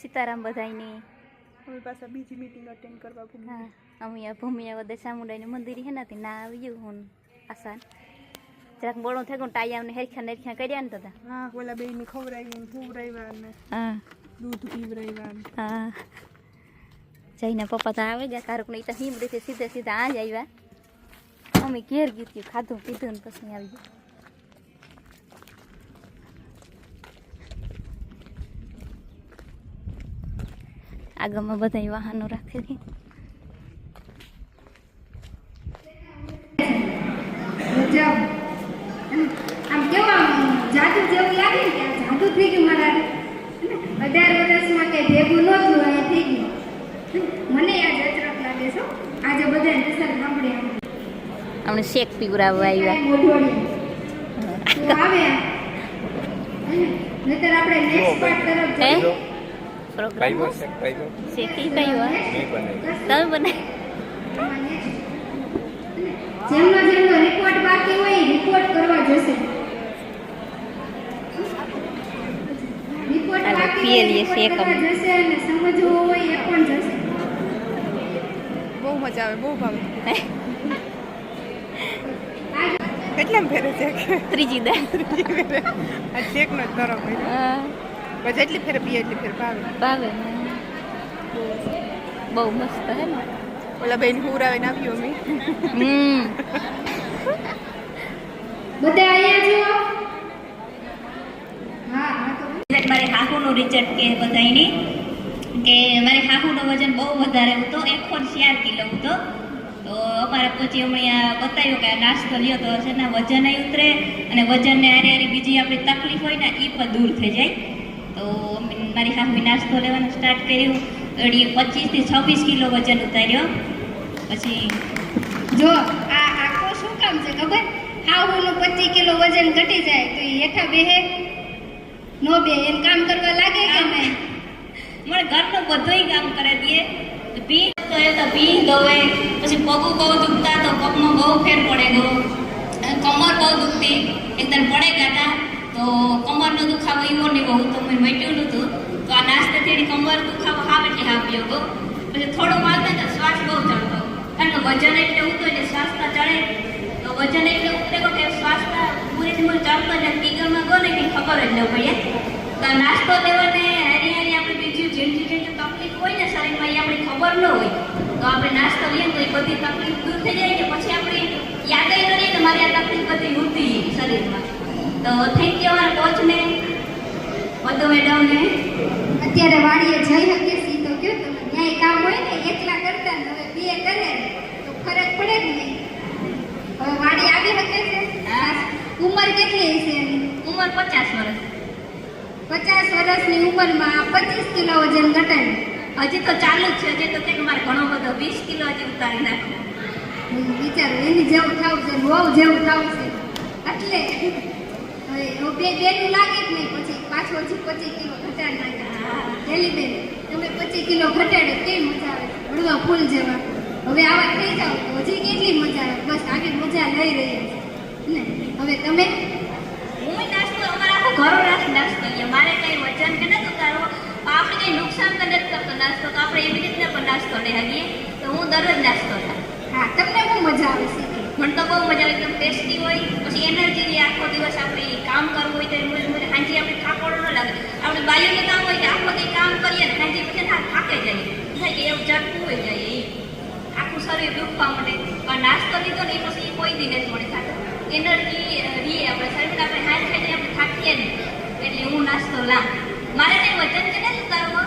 સીતારામ બધાયની. અમે પાછા બીજી મીટિંગ અટેન્ડ કરવા હા ભૂમિ અમે આ ભૂમિયા વધે ચામુંડાઈનું મંદિર હે નથી ના આવ્યું હું આસાન. જરાક બોળો થઈ ગયું ટાયા ને હેરખ્યા નેરખ્યા કર્યા ને દાદા હા ઓલા બેયને ખવડાવી ખવડાવ્યા ને. હા. દૂધ પીવડાવ્યા ને. હા. જઈને પપ્પા તો આવી ગયા કારક નહીં તો હિમડીથી સીધે સીધા આ જ આવ્યા. અમે ઘેર ગયું ખાધું પીધું ને પછી આવી ગયું. આગળમાં બધા વાહનો રાખેલી. આમ કેવું જાદુ જેવું લાગે ને જાદુ થઈ ગયું મારા અઢાર વર્ષમાં કઈ ભેગું નહોતું અને થઈ ગયું. મને આ જચરક લાગે છે આજે બધા નસર સાંભળે આમ. અમને શેક પીવડાવવા આવ્યા. આવે નહીંતર આપણે નેક્સ્ટ પાર્ટ તરફ જઈએ. પ્રોગ્રામ શેકી કયું બનાવી તમે બને આમાં જેમનો જેમનો રિપોર્ટ બાકી હોય રિપોર્ટ કરવા જશે. રિપોર્ટ બાકી હોય રિપોર્ટ કરવા જશે અને સમજવું હોય એ પણ જશે. બહુ મજા આવે બહુ ભાવે. કેટલા કેટલામ ફેરે છે? ત્રીજી દા આ ચેકનો જ પણ જેટલી ફેરે પીએ એટલી ફેર ભાવે ભાવે ને. બહુ મસ્ત હે ને. ઓલા બેન હુરાવીને આવ્યું અમે. હમ. બધા અહીંયા જુઓ હા? મારે હાહુનું રિઝલ્ટ કે બધાયની કે મારે હાહુનું વજન બહુ વધારે હતો એકસો ચાર કિલો હતો તો. અમારે પછી હમણાં બતાવ્યું કે આ નાસ્તો લ્યો તો છે ને વજન ઉતરે અને વજનને હારે હારી બીજી આપણી તકલીફ હોય ને એ પણ દૂર થઈ જાય. તો મારી હાહુએ નાસ્તો લેવાનું સ્ટાર્ટ કર્યું. અઢી પચીસથી છવ્વીસ કિલો વજન ઉતાર્યો. પછી જો આ આખો શું કામ છે ખબર? હાહુનું પચીસ કિલો વજન ઘટી જાય તો એ હેઠા બેહે. નો બે એમ કામ કરવા લાગે કે નહીં? મને ઘરનું બધુંય કામ કરે દે ભી તો એ તો પી દોવે. પછી પગું બહુ દુખતા તો પગમાં બહુ ફેર પડે ગયો કમર બહુ દુખતી. એકદમ પડે ગાતા તો કમરનો દુખાવો એવો ને બહુ તો મેં મટ્યું નહોતું. તો આ નાસ્તા એની કમર દુખાવો હાવ એટલે હાવ ગયો પછી થોડો મારતા તો શ્વાસ બહુ ચડતો. કારણ વજન એટલે ઉતો એટલે શ્વાસ ના ચડે. તો વજન એટલે ઉતરે કે શ્વાસ પૂરેથી મને ચડતો જ ટીકરમાં ગો ને ખબર જ ન પડે. તો નાસ્તો લેવાને હેરી હારી આપણે બીજું ઝીણજી ઝીણજી તકલીફ હોય ને શરીરમાં, એ આપણે ખબર ન હોય. તો આપણે નાસ્તો લઈએ તો એ બધી તકલીફ દૂર થઈ જાય ને પછી આપણે યાદ કરીએ તો મારી આ તકલીફ બધી ઉઠી શરીરમાં તો થેન્ક યુ અમારા કોચને વધુ મેડમને અત્યારે વાડીએ જઈ શકે સી તો કયો તમે? ન્યાય કામ હોય ને એકલા કરતા ને હવે બે કરે તો ફરક પડે જ નહીં. હવે વાડી આવી શકે છે. ઉંમર કેટલી એની? ઉંમર પચાસ વર્ષ. પચાસ વર્ષની ઉંમરમાં પચીસ કિલો વજન ઘટાડ્યું હજી તો ચાલુ જ છે હજી તો કંઈક મારે ઘણો બધો વીસ કિલો હજી ઉતારી નાખો. વિચારો એની જેવું થાવું છે બહુ જેવું થાવું છે. એટલે હવે હવે બે બેનું લાગે જ નહીં પછી હજી પચીસ કિલો ઘટાડી નાખ્યા પેલી બેન તમે પચીસ કિલો ઘટાડો કેવી મજા આવે? હળવા ફૂલ જેવા હવે આવા થઈ જાવ તો હજી કેટલી મજા આવે? બસ આગળ મજા લઈ રહ્યા ને હવે તમે? હું નાસ્તો અમારા આખો ઘરો નાસ્તો લઈએ. મારે કંઈ વજન કે નથી ઉતારવો આપણે કઈ નુકસાન તો નથી કરતો નાસ્તો તો આપણે એવી રીતના પણ નાસ્તો લઈ શકીએ તો હું દરરોજ નાસ્તો ખાઉં હા તમને બહુ મજા આવે છે. મને તો બહુ મજા આવે એકદમ ટેસ્ટી હોય. પછી એનર્જી આખો દિવસ આપણે કામ કરવું હોય તો એનું એનું સાંજે આપણે થાકોડો ન લાગે આપણે બાયુને કામ હોય કે આખો દી કામ કરીએ ને સાંજે પછી ના થાકે જઈએ થાય કે એવું ઝટકું હોય જાય એ. આખું શરીર દુખવા માટે પણ નાસ્તો લીધો ને એ પછી કોઈ દી નથી. મળે થાક એનર્જી રીએ આપણે. શરીર આપણે હાથ ખાઈ આપણે થાકીએ ને એટલે હું નાસ્તો લાવ. મારે કંઈ વજન કે નથી ઉતારવો.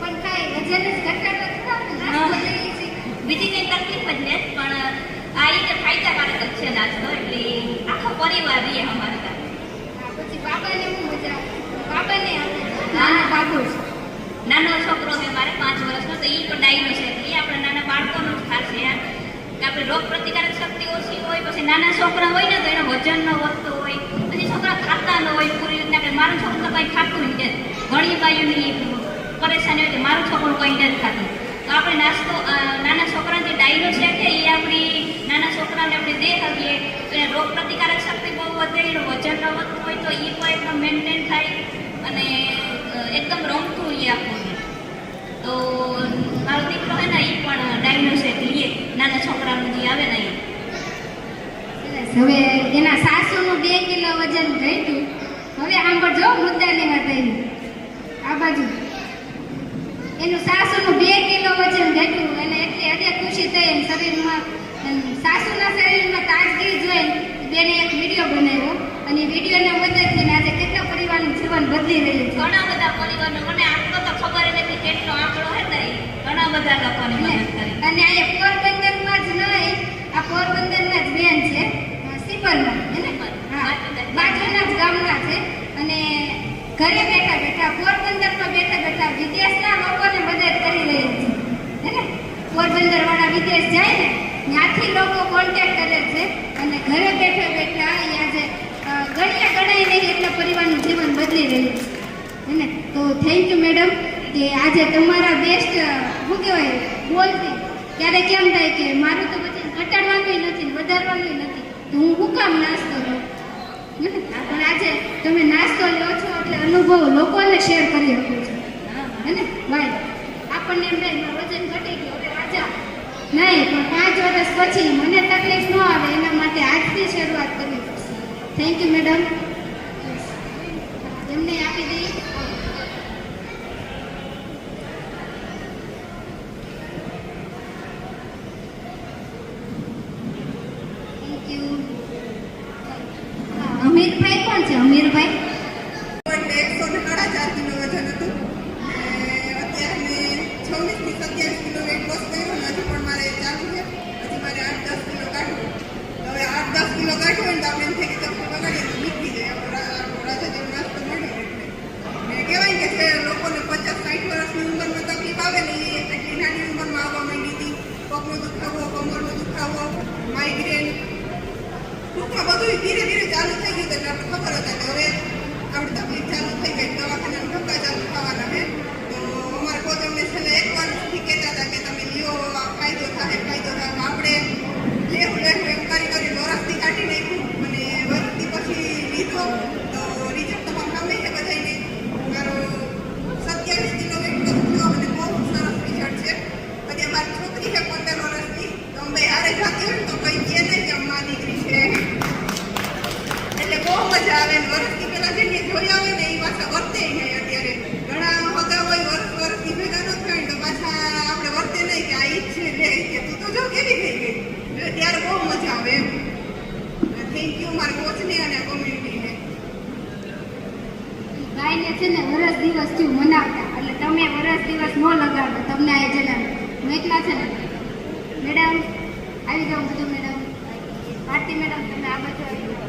પણ કાંઈ વજન જ ઘટાડો બીજી કંઈ તકલીફ જ નથી પણ આ રીતે ફાયદાકારક જ છે નાસ્તો એટલે આખો પરિવાર રહીએ અમારે ત્યાં હા, પછી બાબાને બહુ મજા આવે બાબાને આવે નાના બાબુ છે નાનો છોકરો છે મારે, પાંચ વર્ષનો તો એ પણ ડાયનો છે. એ આપણે નાના બાળકોનો જ ખાશે છે કે આપણે રોગ પ્રતિકારક શક્તિ ઓછી હોય, પછી નાના છોકરા હોય ને, તો એનો વજન ન વધતો હોય. પછી છોકરા ખાતા ન હોય પૂરી રીતના કે મારું છોકરું તો કંઈ ખાતું નથી. ઘણી બાયુની પરેશાની હોય કે મારું છોકરું કંઈ નથી ખાતું. તો આપણે નાસ્તો નાના છોકરા જે ડાયનો છે એ આપણી નાના છોકરાને આપણે દે શકીએ તો એને રોગ પ્રતિકારક શક્તિ બહુ વધે, એનું વજન ન વધતું હોય, તો એ પણ એકદમ મેન્ટેન થાય અને એકદમ રમતું લઈએ આપણને તો મારો દીકરો હે ને એ પણ ડાયનો સેટ લઈએ નાના છોકરાનું જે આવે ને એ હવે એના સાસુનું બે કિલો વજન ઘટ્યું. હવે આમ પર જો મુદ્દાની વાત આવી આ બાજુ. એનું સાસુનું બે કિલો વજન ઘટ્યું એને એટલી હદે ખુશી થઈ એમ શરીરમાં સાસુના શરીરમાં તાજગી જોઈ બેને એક વીડિયો બનાવ્યો. અને વિડીયોના મદદથી આજે કેટલા પરિવારનું જીવન બદલી રહ્યું છે. ઘણા બધા લોકોની મદદ કરી. અને આ પોરબંદરમાં જ નહીં આ પોરબંદરના જ બેન છે. સિપરમાં હે ને? બાજુના જ ગામના છે. અને ઘરે બેઠા બેઠા પોરબંદરમાં બેઠા બેઠા વિદેશના લોકોને મદદ કરી રહી છે. હે પોરબંદરવાળા વિદેશ જાય ને ત્યાંથી લોકો કોન્ટેક્ટ કરે છે. અને ઘરે બેઠા બેઠા અહીંયા અ, ગણ્યા ગણાય નહીં એટલા પરિવારનું જીવન બદલી રહ્યું છે. હે ને? તો થેન્ક યુ મેડમ કે આજે તમારા બેસ્ટ શું કહેવાય બોલતી ત્યારે કેમ થાય કે મારું તો પછી ઘટાડવાનું નથી, વધારવાનું નથી. તો હું શું કામ નાસ્તો લઉં? પણ આજે તમે નાસ્તો લો છો એટલે અનુભવ લોકોને શેર કરી શકો છો. હે ને? ભાઈ આપણને એમ થાય વજન ઘટી ગયું, હવે રાજા. નહીં, પણ પાંચ વર્ષ પછી મને તકલીફ ન આવે, એના માટે આજથી શરૂઆત કરવી પડશે. થેન્ક યુ મેડમ એમને આપી દઈએ. તમે વરસ દિવસ ન લગાડો તમને આ જણાવ હું એકલા છે ને? મેડમ આવી જાઉં બધું મેડમ. ભારતી મેડમ તમે આ બાજુ આવી જાઓ.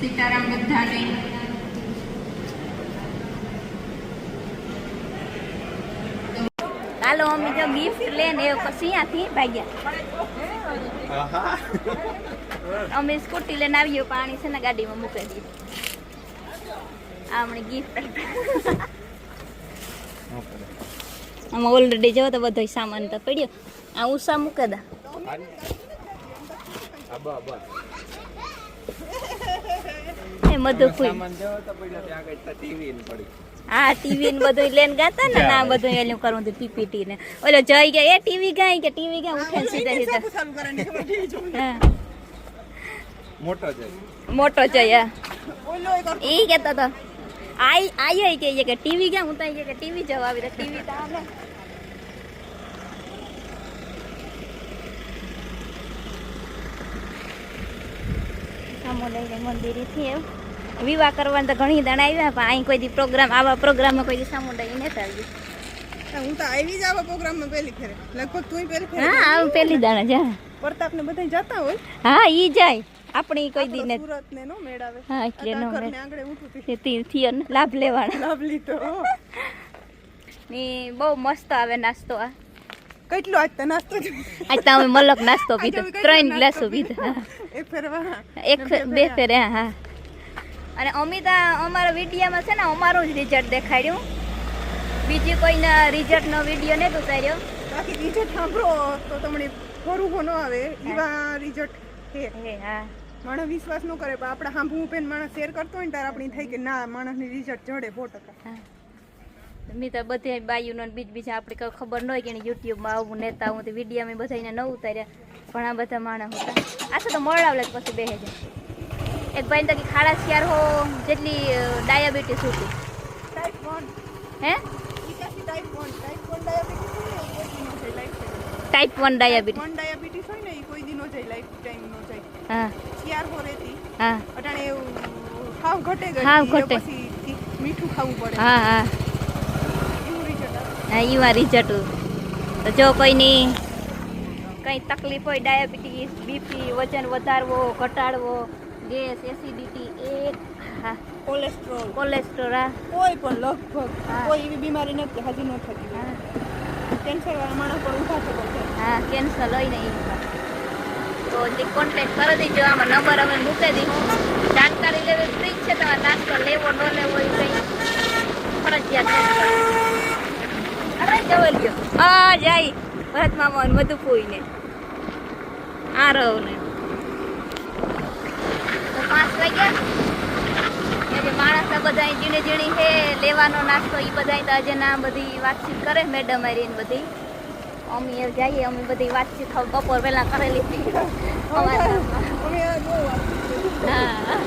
સીતારામ બધાને. હાલો અમે જો ગિફ્ટ લઈને એ પછી અહીંયાથી ભાગ્યા અમે સ્કૂટી લઈને આવીએ પાણી છે ને ગાડીમાં મૂકી દઈએ. આ અમને ગિફ્ટ આમાં ઓલરેડી જવો તો બધો સામાન તો પડ્યો. આ ઉષા મૂકે દા. એ મધુ ફૂલ. હા ટીવી ને બધું લઈને ગાતા ને ના બધું એનું કરવું હતું પીપીટી ને. ઓલો જઈ ગયા એ ટીવી ગાય કે ટીવી ગાય? ઉઠે સીધા હા. મોટો છે મોટો જય ઓલો એક એ કહેતો તો આઈ આઈ કહીએ કે ટીવી ગયા હું તો કે ટીવી જવા આવી ટીવી તો આવે. સામુદાયિક મંદિરેથી એવું વિવાહ કરવાનું તો ઘણી દણ આવ્યા પણ અહીં કોઈ દી પ્રોગ્રામ આવા પ્રોગ્રામમાં કોઈ દી સામુદાયિક નથી હું તો આવી જ આવા પ્રોગ્રામમાં પહેલી ફેરે. લગભગ તું પહેલી ફેરે. હા આવું પેલી દાણા જા પ્રતાપ ને બધા જતા હોય? હા ઈ જાય. આપણી કોઈ દી ને સુરત ને નો મેળાવે. હા એટલે નો મેળ. ને આંગણે ઊઠું તે તીર્થી અને લાભ લેવાનો. લાભ લીધો ને બહુ મસ્ત આવે નાસ્તો આ. કેટલો આજ તો નાસ્તો આજ તો અમે મલક નાસ્તો પીધો. ત્રણ ગ્લાસો પીધો. એક ફેરવા એક બે ફેરે હા. અને અમિતા અમારા વિડીયામાં છે ને અમારું જ રિઝલ્ટ દેખાડ્યું. બીજી કોઈના રિઝલ્ટનો વીડિયો નહીં ઉતાર્યો બાકી રિઝલ્ટ સાંભળો તો તમને ફરું ન આવે. એવા રિઝલ્ટ હે હા. માણસ વિશ્વાસ ન કરે પણ આપણે સાંભળવું પેન માણસ શેર કરતો હોય ને ત્યારે આપણી થાય કે ના માણસની રિઝલ્ટ જડે સો ટકા મેં તો બધે બાયુનો બીજ બીજા આપણે કંઈ ખબર ન હોય કે એને યુટ્યુબમાં આવું નેતા હું તો વિડીયામાં બધાને ન ઉતાર્યા. ઘણા બધા માણસ હતા. આ તો મળાવલે પછી બેહે જાય એક ભાઈ તો કે ખાડા શિયાર હો જેટલી ડાયાબિટીસ હતી ટાઈપ વન હે? એકાસી type one type one diabetes type diabetes હોય ને એ કોઈ દિનો જાય લાઈફ ટાઈમ નો જાય. શિયાર હો રહેતી. હા. અટાણે એવું હાવ ઘટે ગઈ હાવ ઘટે. પછી મીઠું ખાવું પડે. હા હા. હા એમાં રિઝલ્ટ તો જો કોઈની કંઈ તકલીફ હોય ડાયાબિટીસ બીપી વજન વધારવો ઘટાડવો ગેસ એસિડિટી એક હા. કોલેસ્ટ્રોલ. કોલેસ્ટ્રોલ હા. કોઈ પણ લગભગ. કોઈ એવી બીમારી નથી હજી ન થતી હા. કેન્સર વાળા માણસ પર ઊભા થતો હા કેન્સર લઈને તો જે કોન્ટેક્ટ કરી દેજો આમાં નંબર અમે મૂકી દીધું જાણકારી લેવી ફ્રી છે તમારે નાસ્તો લેવો ન લેવો એ કંઈ ફરજિયાત અરે જવલ આ જાય. ભરત મામા ને બધું પૂઈને આ રહો ને. તો પાંચ વાગ્યા. માણસ બધા ઝીણી ઝીણી છે લેવાનો નાસ્તો એ બધા તો આજે ના બધી વાતચીત કરે મેડમ હારી ને બધી. અમે જઈએ અમે બધી વાતચીત બપોર પહેલા કરેલી. હતી અમારા હા.